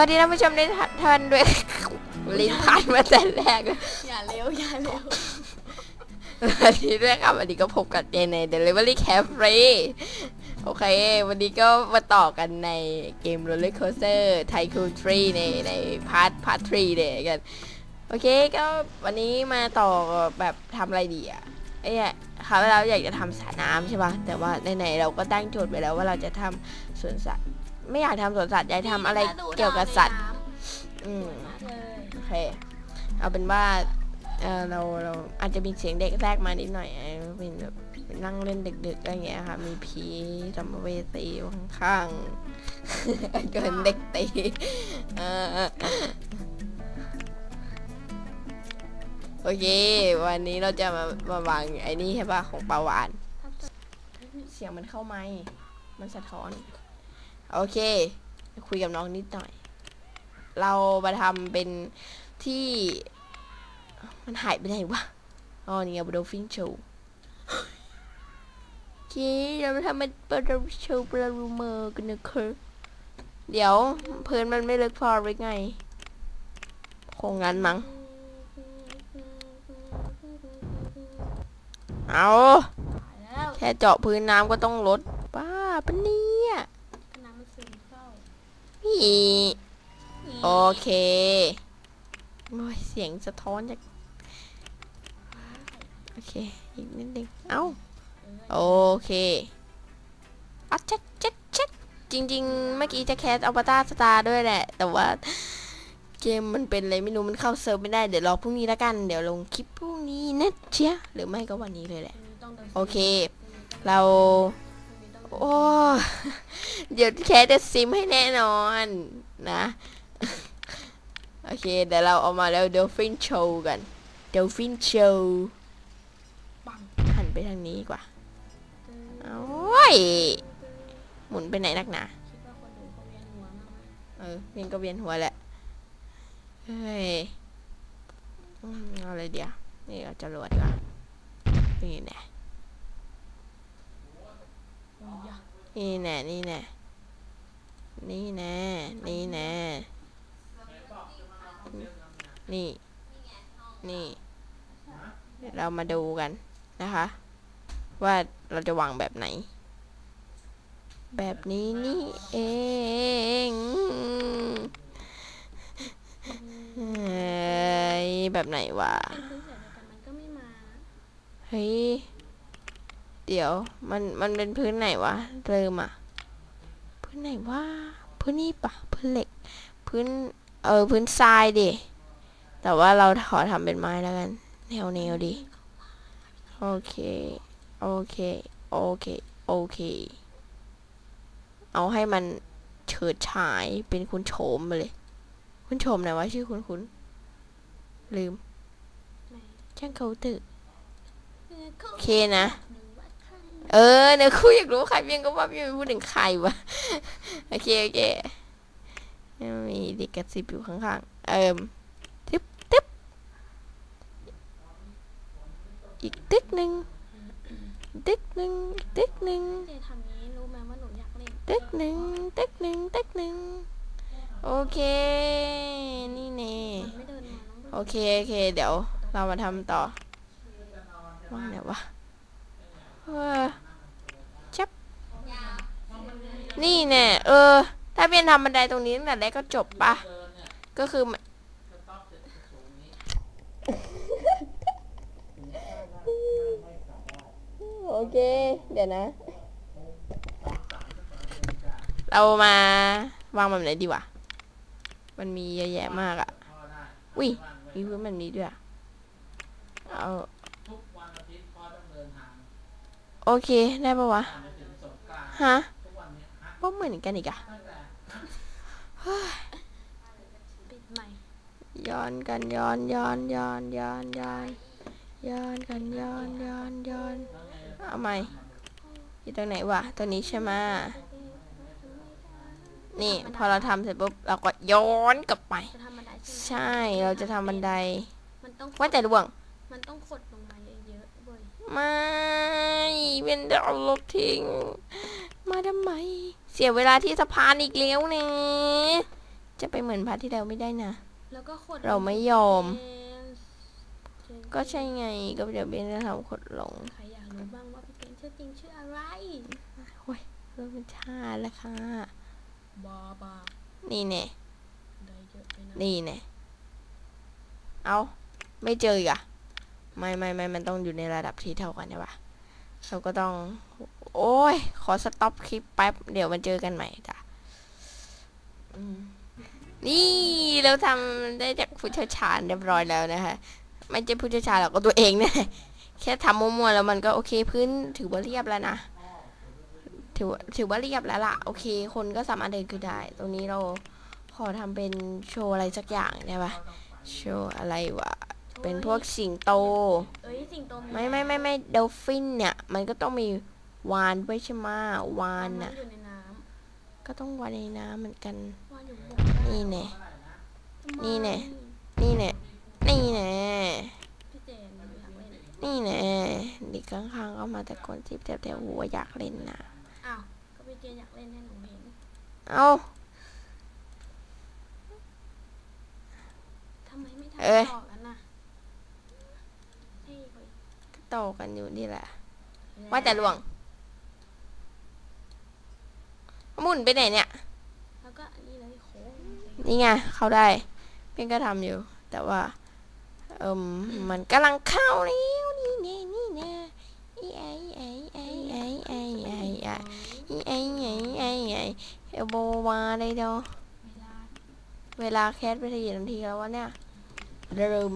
วัสดีท่านผู้ชมได้ท่านด้วยลิ้นพันมาแต่แรกอย่าเร็วอย่าเร็วสวัสดีด้วยครับวันนี้ก็พบกับเจนใน Delivery Cafe โอเค วันนี้ก็มาต่อกันในเกม Roller Coaster Tycoon 3 ในในพาร์ทพาร์ท3เนี่ยกัน โอเคก็วันนี้มาต่อแบบทำอะไรดีอะไอ้เนี่ยคราวที่แล้วอยากจะทำสระน้ำใช่ป่ะแต่ว่าไหนเราก็ตั้งโจทย์ไปแล้วว่าเราจะทำสวนสัตว์ ไม่อยากทำสวนสัตว์อยากทำอะไรเกี่ยวกับสัตว์ อืมเลยโอเค เอาเป็นว่าเออเราเราอาจจะมีเสียงเด็กแทรกมานิดหน่อยเออเป็นแบบนั่งเล่นดึกๆอะไรเงี้ยค่ะ มีผีสัมภเวสีอยู่ข้างๆเกินเด็กตีเออโอเค วันนี้เราจะมามาวางไอ้นี่ใช่ป่ะของปลาวาน เสียงมันเข้าไหมค์มันสะท้อน โอเค คุยกับน้องนิดหน่อย เรามาทำเป็นที่ มันหายไปไหนวะ อ๋อ นี่ไงบดฟินโชว์โอเคเราทำเป็นบดฟินโชว์ปลารูเมอร์กันนะคะเดี๋ยวพื้นมันไม่ลึกพอหรือไง คงงั้นมั้ง เอา แค่เจาะพื้นน้ำก็ต้องลดป้าปะนี่ นี่โอเคโอ้ยเสียงสะท้อนจากโอเค อีกนิดนึง เอ้า โอเคอัดชัดชัดชัดจริง ๆ เมื่อกี้จะแคสอัลบาตาสตาร์ด้วยแหละ แต่ว่าเกมมันเป็นอะไรไม่รู้ มันเข้าเซิร์ฟไม่ได้ เดี๋ยวรอพรุ่งนี้แล้วกัน เดี๋ยวลงคลิปพรุ่งนี้นะเชียหรือไม่ก็วันนี้เลยแหละต้องดินโอเค เรา โอ้เดี๋ยวแคสจะซิมให้แน่นอนนะ โอเค เดี๋ยวเราเอามาแล้ว Dolphin Show กัน Dolphin Show ปังหันไปทางนี้กว่าเอาไว้ย หมุนไปไหนนักหนาเออเวียนก็เวียนหัวแหละ เฮ้ยอืมเอาเลยเดี๋ยว นี่เราจะรวดกว่านี่แน่ อุ้ยยะ นี่แน่นี่แน่นี่แน่นี่แน่นี่ นี่ เรามาดูกันนะคะ ว่าเราจะวางแบบไหน แบบนี้นี่เองเฮ้ยแบบไหนวะเป็นพื้นเสียแต่มันก็ไม่มาเฮ้ย เดี๋ยว มันมันเป็นพื้นไหนวะเริ่มอะ พื้นไหนวะพื้นนี่ปะพื้นเหล็ก พื้นเออพื้นทรายดิแต่ว่าเราขอทำเป็นไม้แล้วกัน แนวแนวดิโอเค โอเค โอเค โอเค เอาให้มันเฉิดฉายเป็นคุณโฉมมาเลย คุณโฉมไหนวะชื่อคุณคุณ ลืมไหนช่างเขาเตึกเออเขาโอเคนะหรือว่าใคร เออเดี๋ยคุยอยากรู้ใครเพียงก็ว่าพี่ไม่พูดถึงใครวะโอเคโอเคมีเด็กกระซิบอยู่ข้างๆ เอิมตึ๊บตึ๊บอีกตึ๊กหนึ่งตึ๊กหนึ่งตึ๊กหนึ่งทำนี้รู้ไหมว่าหนูอยากเล่นตึ๊กหนึ่งตึ๊กหนึ่งตึ๊กหนึ่งโอเคนี่เน่มันไม่เดินมาน้อโอเคโอเค เดี๋ยวเรามาทำต่อว่างไหนวะ เออจับนี่แน่เออ ถ้าเป็นทำบันไดตรงนี้ตั้งแต่แรกก็จบปะก็คือมันโอเค เดี๋ยวนะ เรามาวางแบบไหนดีวะ มันมีเยอะแยะมากอะอุ้ยมีพื้นแบบนี้ด้วย เอา โอเค ได้ปะวะ ฮะว่าเหมือนกันอีกอะปิดใหม่ย้อนกันย้อนย้อนย้อนย้อนย้อนย้อนกันย้อนย้อนย้อนเอาใหม่อยู่ตรงไหนวะตรงนี้ใช่ไหมะนี่พอเราทำเสร็จปุ๊บเราก็ย้อนกลับไปจะทำบันไดใช่ไหมใช่เราจะทำบันไดมันต้องว่าแต่ล่วงมันต้องขด ไม่เป็นดาวลบทิ้ง มาทำไม เสียเวลาที่สะพานอีกแล้วเนี่ยจะไปเหมือนพาร์ทที่แล้วไม่ได้นะแล้วก็ขดเราไม่ยอมเจนก็ใช่ไงก็เดี๋ยวเบนจะทำขดลงใครอยากรู้บ้างว่าพี่เกนชื่อจริงชื่ออะไรเรื่องมันชาแล้วค่ะบาบานี่แน่ได้เยอะไปนะนี่แน่เอา ไม่เจออีกอะ ไม่ไม่ไม่มันต้องอยู่ในระดับที่เท่ากันใช่ปะเราก็ต้อง โอ้ย ขอสต็อปคลิปแป๊บ เดี๋ยวมาเจอกันใหม่จ้ะนี่เราทำได้จากผู้เชี่ยวชาญเรียบร้อยแล้วนะคะไม่ใช่ผู้เชี่ยวชาญหรอกก็ตัวเองเนี่ยแค่ทำมั่วๆแล้วมันก็โอเคพื้นถือว่าเรียบแล้วนะถือว่าถือว่าเรียบแล้วล่ะ โอเค คนก็สามารถเดินขึ้นได้ ตรงนี้เราขอทำเป็นโชว์อะไรสักอย่างได้ปะโชว์อะไรวะ เป็นพวกสิงโต เอ้ยสิงโตไม่ไม่ไม่ไม่เดลฟินเนี่ย มันก็ต้องมีวานด้วยใช่ไหมะวานน่ะน่ะ อยู่ในน้ก็ต้องวานในน้ำเหมือนกันำวานอยู่บกนี่แน่ทำไมนี่แน่นี่เนี่ยนี่แน่พี่เจนหนูอยากเล่นนี่แน่เด็กข้างๆก็มาแต่คนที่แต่แต่หัวอยากเล่นนะอ้าวก็พี่เจนอยากเล่นให้หนูเห็นเอาทำไมไม่ทำเอ้ยต่อกันน่ะเฮ้ยเว้ย โตกันอยู่นี่แหละ ว่าแต่หลวงหมุนไปไหนเนี่ยแล้วก็อันนี้เลยโค้งนี่ไงเข้าได้เพียงก็ทำอยู่ แต่ว่า เอิมมันกำลังเข้าแล้วนี่แน่นี่แน่อีไอไอไอไอไอไอไออีไอไอไอไอเอลโบมาได้เดอเวลาเวลาแคสไปทีนาทีแล้ววะเนี่ยเริ่ม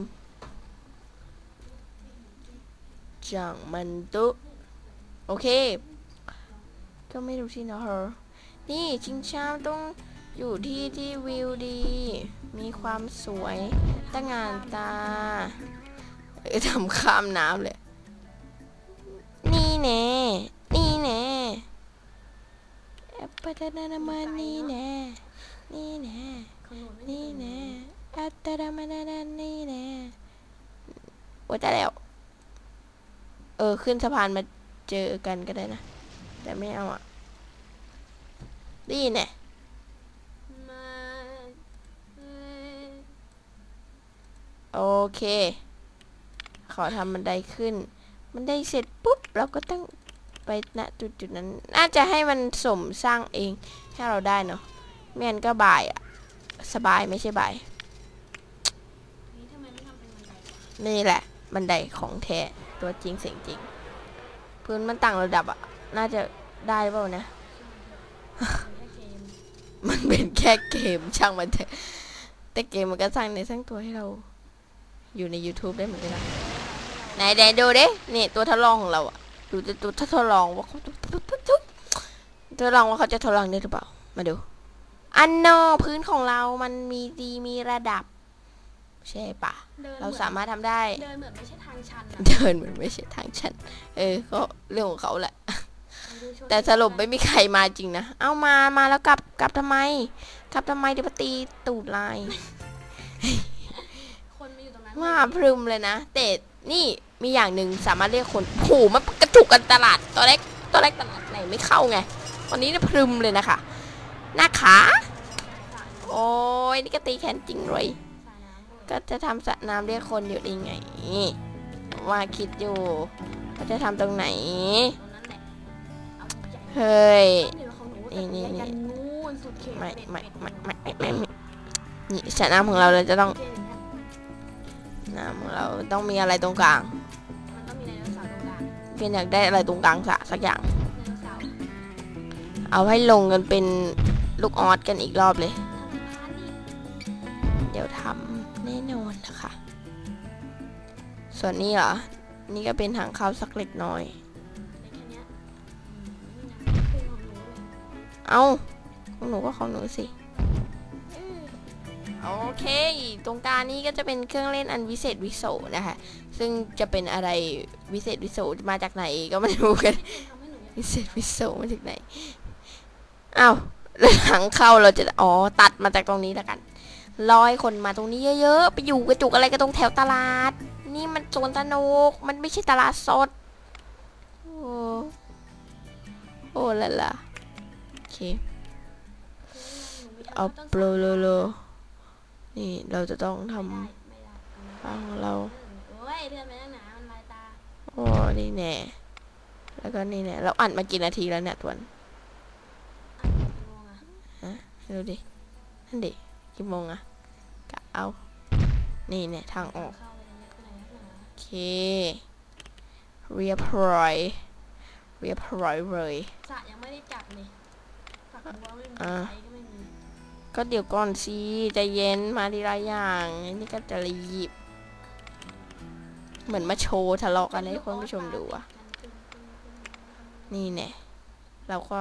จังมันตุโอเค ก็ไม่รู้ที่นะเฮอนี่ชิงช้าต้องอยู่ที่ที่วิวดี มีความสวยตะงงานตาเออทำข้ามน้ำเลย นี่แน่ นี่แน่เอปปะตะนานามานี่แน่ นี่แน่ นี่แน่อัตตะดามานานานี่แน่ โอ้ยแต่แล้ว ออ ขึ้นสะพานมาเจอกันก็ได้นะ แต่ไม่เอาอะนี่แน่ยโอเค ขอทำบันไดขึ้นบันไดเสร็จปุ๊บ เราก็ต้องไปณจุดจุดนั้น น่าจะให้มันสมสร้างเองให้เราได้เนาะไม่งั้นก็บ่ายอะสบายไม่ใช่บ่าย นี่ทำไมไม่ทำเป็นบันไดวะนี่แหละ บันไดของแท้ ตัวจริงเสียงจริง พื้นมันต่างระดับอะน่าจะได้เปล่านะ มันเป็นแค่เกมช่างมันเถอะแต่เกมมันก็สร้างในสร้างตัวให้เรา อยู่ใน YouTube ได้เหมือนกันนะไหนไหนดูดินี่ตัวทดลองของเราอะดูตัวตัวทดลองว่าเขาทดลองว่าเขาจะทดลองได้หรือเปล่า มาดู อันโนพื้นของเรามันมีดีมีระดับ ใช่ปะเดินเราเหมือนสามารถทำได้ เดินเหมือนไม่ใช่ทางชันอะเดินเหมือนไม่ใช่ทางฉัน เออก็เรื่องของเขาแหละดูชนแต่สรุปไม่มีใครมาจริงนะ เอามา มาแล้วกลับ กลับทำไม กลับทำไมเดี๋ยวมาตีตูดลาย คนมาอยู่ตรงนั้นว่าพรึมเลยนะ แต่นี่มีอย่างหนึ่งสามารถเรียกคนโอ้โหมันกระจุกกันตลาดตัวเล็กตัวเล็กตลาดไหนไม่เข้าไง วันนี้เนี่ยพรึมเลยนะคะ หน้าขา โอ้ยนี่ก็ตีแขนจริงเลยสายน้ำเลย ก็จะทำสระน้ำเรียกคนอยู่ดีไง ว่าคิดอยู่ว่าจะทำตรงไหน เฮ้ย นี่นี่นนู่ไม่ไม่ไม่ไม่ไม่นี่สระน้ำของเราเราจะต้อง น้ำของเราต้องมีอะไรตรงกลางมันต้องมีไดโนเพียงอยากได้อะไรตรงกลางสระสักอย่างเสาร์เอาให้ลงกันเป็นลูกออสกันอีกรอบเลย ส่วนนี้เหรอ นี่ก็เป็นทางเข้าสักเล็กน้อยเนี้ยอืมนี่นะเป็นของหนูเลยเอาของหนูก็ของหนูสิ โอเค ตรงกลางนี้ก็จะเป็นเครื่องเล่นอันวิเศษวิโสนะคะ ซึ่งจะเป็นอะไรวิเศษวิโสมาจากไหนก็ไม่รู้กัน วิเศษวิโสมาจากไหน อ้าแล้วหลังเข้าเราจะ อ๋อ ตัดมาจากตรงนี้แล้วกันร้อยคนมาตรงนี้เยอะๆ ไปอยู่กระจุกอะไรกันตรงแถวตลาด นี่มันโซนสนุก มันไม่ใช่ตลาดสด โอ้โอ้ละละโอเคเอาโปรโลโลนี่เราจะต้องทำบ้างเราโอ้นี่แน่ แล้วก็นี่แน่เราอัดมากี่นาทีแล้วเนี่ยทวนฮะดูดินั่นดิกี่โมงอะกะเอา นี่เนี่ยทางออก เค เรียบร้อย เรียบร้อยเลยสะยังไม่ได้จับเลยก็เดี๋ยวก่อนสิใจเย็นมาทีละอย่างนี่ก็จะรีบ เหมือนมาโชว์ทะเลาะกันให้คุณผู้ชมดูอะนี่เนี่ยเราก็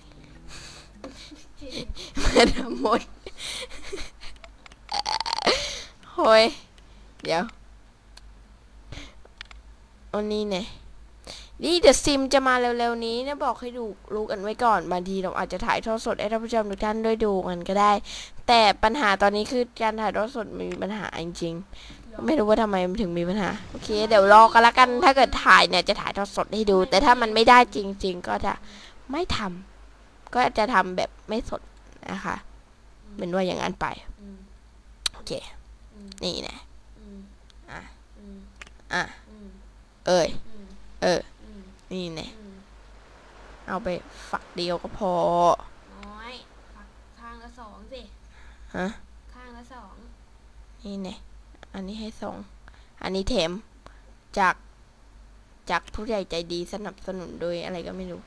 นทั้งหมดโฮ้ยเดี๋ยวอันนี้เนี่ยนี่เดอะซิมจะมาเร็วๆนี้นะบอกให้ดูรู้กันไว้ก่อนบางทีเราอาจจะถ่ายทอดสดให้ท่านผู้ชมทุกท่านด้วยดูกันก็ได้ แต่ปัญหาตอนนี้คือการถ่ายทอดสดมีปัญหาจริงๆไม่รู้ว่าทำไมมันถึงมีปัญหาโอเค เดี๋ยวรอกันละกันถ้าเกิดถ่ายเนี่ยจะถ่ายทอดสดให้ดู แต่ถ้ามันไม่ได้จริง ๆ ก็จะไม่ทำก็จะทำแบบไม่สด นะคะ เป็นว่าอย่างนั้นไปอืมโอเคอืมนี่นะอืมอะอืมอะอืมเอ้ยอืมเอออืมนี่นะอืมเอาไปฝักเดียวก็พอ น้อย ฝักข้างละสองสิ ฮะ ข้างละสอง นี่นะอันนี้ให้สอง อันนี้เทมจาก จากผู้ใหญ่ใจดีสนับสนุนโดยอะไรก็ไม่รู้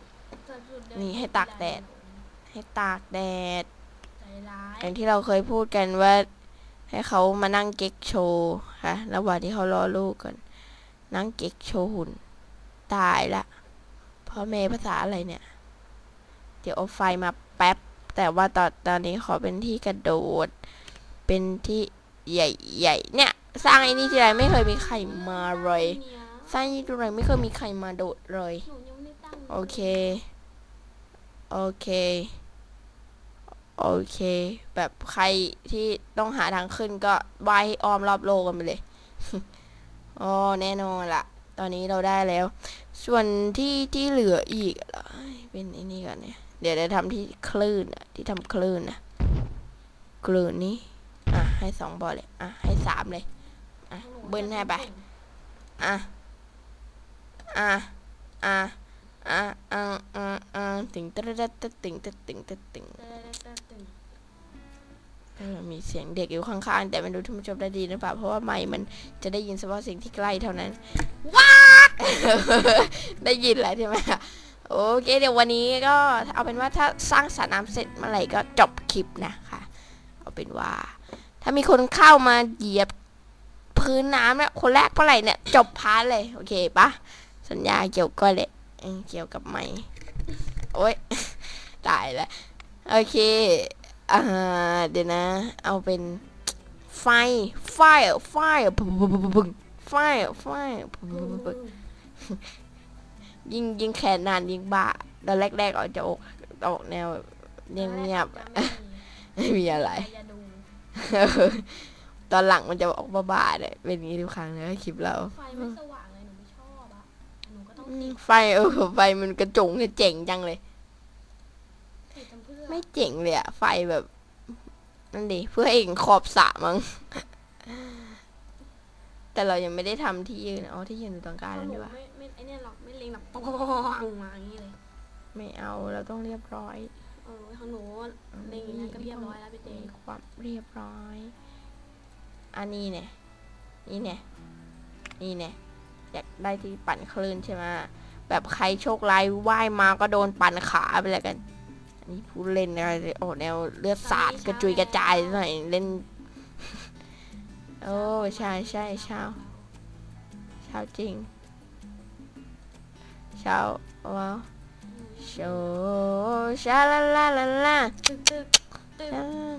ส่วนสุดเดินี่ให้ตากแดด ให้ตากแดดใจร้าย อย่างที่เราเคยพูดกันว่า ให้เขามานั่งเก๊กโชว์ค่ะระหว่างที่เขารอลูกกันนั่งเก๊กโชว์หุ่น ตายละพ่อแม่ภาษาอะไรเนี่ย เดี๋ยวเอาไฟมาแป๊บ แต่ว่าตอนตอนนี้ขอเป็นที่กระโดด เป็นที่ใหญ่ๆเนี่ย สร้างไอ้นี่ทีไรไม่เคยมีใครมาเลยนี่นะสร้างไอ้นี่ทีไรไม่เคยมีใครมาโดดเลยหนูยังไม่ได้ตั้งโอเค โอเค โอเค แบบใครที่ต้องหาทางขึ้นก็ว่ายให้อ้อมรอบโลกกันไปเลยอ๋อแน่นอนละตอนนี้เราได้แล้ว ส่วนที่ที่เหลืออีกเป็นไอ้นี่ก่อนเนี่ยเดี๋ยวจะทำที่คลื่นอะที่ทำคลื่นนะคลื่นนี้อะให้สองบอลเลยอะให้สามเลยอะเบิ้ลให้ไปอะอะอะ อะอะอะอะติงตะตะตะติงตะติงตะติงต้นเต้นเต้นเออมีเสียงเด็กอยู่ข้างๆแต่ไม่รู้ท่านผู้ชมได้ดีหรือเปล่าเพราะว่าไมค์มันจะได้ยินเฉพาะสิ่งที่ใกล้เท่านั้นว้าได้ยินแล้วใช่ไหมโอเคเดี๋ยววันนี้ก็เอาเป็นว่าถ้าสร้างสระน้ำเสร็จเมื่อไหร่ก็จบคลิปนะคะเอาเป็นว่า ถ้ามีคนเข้ามาเหยียบพื้นน้ำเนี่ยคนแรกเมื่อไหร่เนี่ยจบพาร์ทเลยโอเคปะสัญญาเกี่ยวก็เลย เออเกี่ยวกับไมค์โอ๊ยตายแล้ว โอเคอ่าเดี๋ยวนะ เอาเป็นไฟ ไฟ ไฟบึ้งบึ้งบึ้งบึ้งไฟไฟบึ้งบึ้งบึ้งบึ้งยิ่งยิ่งแขนนานยิ่งบ้าตอนแรกๆออกจะออกออกแนวเงียบๆไม่มีอะไรใครจะดูตอนหลังมันจะออกบ้าๆเนี่ยเป็นอย่างนี้ทุกครั้งเลยคลิปเราไฟไม่สว่าง ไฟเออไฟมันกระจงเนี่ยเจ๋งจังเลยติดทำเพื่อไม่เจ๋งเลยอะไฟแบบ นั่นดิเพื่อเองขอบสระมั้งแต่เรายังไม่ได้ทำที่ยืนอ๋อที่ยืนอยู่ตรงกลางแล้วหนูดีกว่าไม่ไม่ไอเนี่ยหรอกไม่เล็งแบบปองมาอย่างนี้เลย ไม่เอาเราต้องเรียบร้อยเออของหนูเล็งอย่างนี้ก็เรียบร้อยแล้วพี่เจมีความเรียบร้อย อันนี้เนี่ยนี่เนี่ยนี่เนี่ย อยากได้ที่ปั่นคลื่นใช่ไหมแบบใครโชคร้ายว่ายมาก็โดนปั่นขาไปเลยกัน อันนี้ผู้เล่นอะไรโอ้แนวเลือดสาดกระจุยกระจายหน่อยเล่น โอ้ใช่ใช่เช้าเช้าจริงเช้าว้าวโชชาลาลาลาลาตึกตึกตึ้งอ่า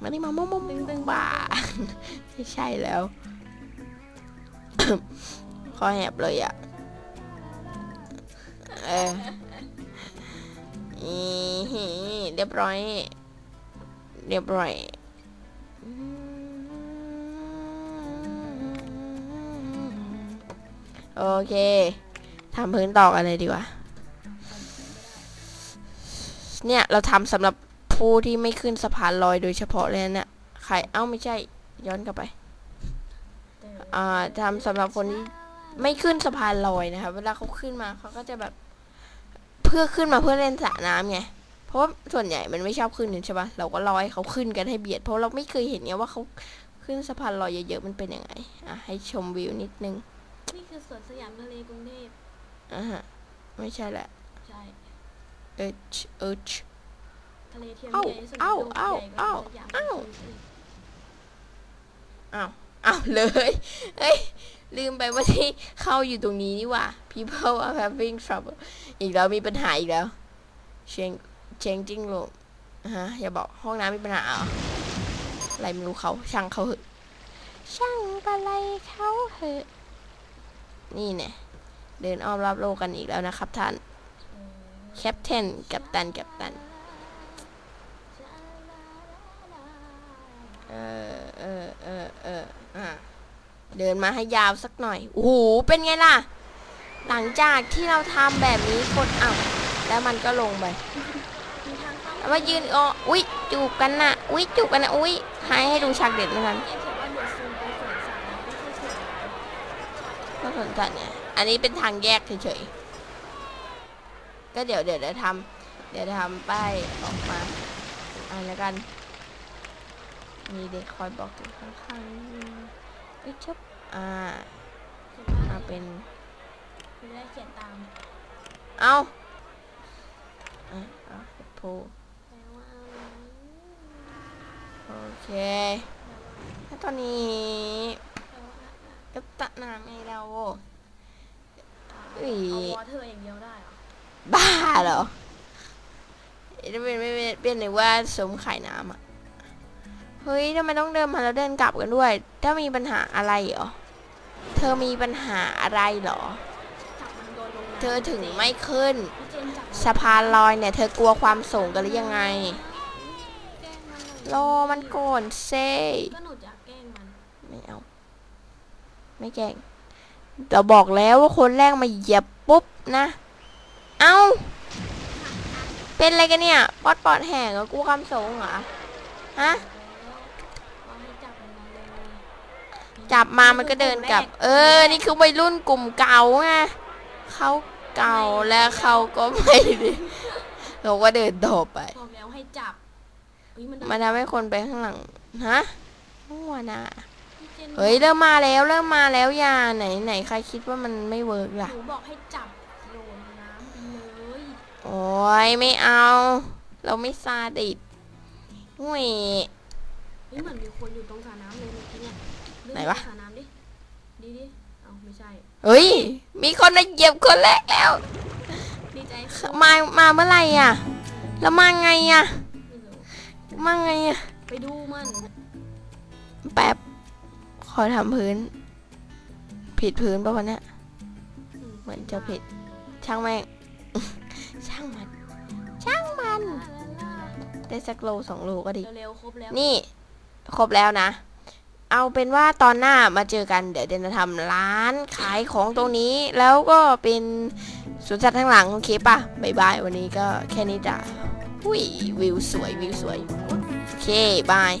มานี่มามุมมุมตึงบ้าไม่ใช่แล้ว คอแหบเลยอะ เออเรียบร้อย เรียบร้อยโอเค ทำพื้นต่อกันเลยดีกว่า เนี่ย เราทำสำหรับผู้ที่ไม่ขึ้นสะพานลอยโดยเฉพาะเลยนะเนี่ย ใคร เอ้าไม่ใช่ ย้อนกลับไป อ่าทำสำหรับคนที่ ไม่ขึ้นสะพานลอยนะครับเวลาเขาขึ้นมาเขาก็จะแบบ เพื่อขึ้นมาเพื่อเล่นสระน้ำไงเพราะว่าส่วนใหญ่มันไม่ชอบขึ้นกันใช่ปะเราก็รอให้เขาขึ้นกันให้เบียด เพราะเราไม่เคยเห็นไงว่าเขาขึ้นสะพานลอยเยอะๆมันเป็นยังไงอะให้ชมวิวนิดนึงนี่คือสวนสยามทะเลกรุงเทพอ่าฮะไม่ใช่แหละใช่เอิชเอิชทะเลเทียมเอ้าใหญ่ที่สุดในเอ้าโลกเอ้าใหญ่กว่าเอ้าสยามเอ้ากรุงเทพอ้าว อ้าวเลยเอ้ยลืมไปว่าที่เข้าอยู่ตรงนี้นี่ว่า people are having trouble อีกแล้วมีปัญหาอีกแล้ว change changing room ฮะอย่าบอกห้องน้ำมีปัญหาออะไรไม่รู้เขาช่างเขาเหอะช่างอะไรเขาเหอะนี่เนี่ยเดินอ้อมรอบโลกกันอีกแล้วนะครับท่านแคปเทนกับตันกับตัน เออเออเออเอออะเดินมาให้ยาวสักหน่อย โอ้โห เป็นไงล่ะ หลังจากที่เราทำแบบนี้กดอ้าวแล้วมันก็ลงไปแล้วมายืนอ๋ออุ้ยจูบกันนะอุ้ยจูบกันนะอุ้ยให้ให้ดูฉากเด็ดเหมือนกันเขียนว่าเดือดซูมไปสวนสัตว์นะไม่ใช่สวนน้ำก็สนใจเนี่ย อันนี้เป็นทางแยกเฉยๆ ก็เดี๋ยวเดี๋ยวเดี๋ยวทำเดี๋ยวทำป้ายออกมาอ่านแล้วกัน มีเด็กคอยบอกอยู่ข้างๆนี่เอ้ยชบอ่าเขียนว่ามาเป็นไม่ได้เขียนตามเอาอะเอาเห็ดโพแปลว่าอะไรโอเคแล้วตอนนี้แปลว่าอะไรก็ตะน้ำให้เราเอาอุ๊ยวอเธออย่างเดียวได้เหรอบ้าเหรอเอ๊ะเป็นไม่เป็นเป็นหรือว่าสมไข่น้ำอะ เฮ้ยทำไมต้องเดินมาแล้วเดินกลับกันด้วย ถ้ามีปัญหาอะไรเหรอ เธอมีปัญหาอะไรเหรอ เธอถึงไม่ขึ้น สะพานลอยเนี่ย เธอกลัวความสูงกันหรือยังไงแกล้งมันหน่อยรอมันก่อนเซ่ไม่เอา ไม่แกล้งเราบอกแล้วว่าคนแรกมาเหยียบปุ๊บนะ เอาเป็นอะไรกันเนี่ย ปอดปอดแห่งเหรอกูคำสูงเหรอ ฮะ ว่าให้จับมันมาเลย จับมามันก็เดินกลับ เออ นี่คือวัยรุ่นกลุ่มเก่าไงเขาเก่าแล้วเขาก็ไม่ดีเขาก็เดินต่อไปบอกแล้วให้จับเฮ้ยมันมันทำให้คนไปข้างหลังฮะมั่วนะพี่จนเฮ้ยเริ่มมาแล้วเริ่มมาแล้วอย่าไหนไหนใครคิดว่ามันไม่เวิร์กล่ะหนูบอกให้จับโยนน้ำไปเลยโอ้ยไม่เอา เราไม่ซาดิสงุยเฮ้ยเหมือนมีคนอยู่ตรงสระน้ ไหนวะปสระน้ำดิดีดิเอ้าไม่ใช่เฮ้ย มีคนมาเหยียบคนแรกแล้วดีใจมามาเมื่อไหร่อะ แล้วมาไงอะไม่รู้มาไงอะ ไปดูมัน แป๊บ ขอทำพื้น ผิดพื้นป่ะวันเนี้ยอืเหมือนจะผิด ช่างแม่ง ช่างมัน ช่างมัน ได้สักโลสองโลก็ดีเร็วๆครบแล้วนี่ ครบแล้วนะ เอาเป็นว่าตอนหน้ามาเจอกันเดี๋ยวเดนจะทำร้านขายของตรงนี้ แล้วก็เป็นสวนสัตว์ข้งหลังโอเคปะบายบายวันนี้ก็แค่นี้จ้ะอุ้ยวิวสวยวิวสวยโอเคบาย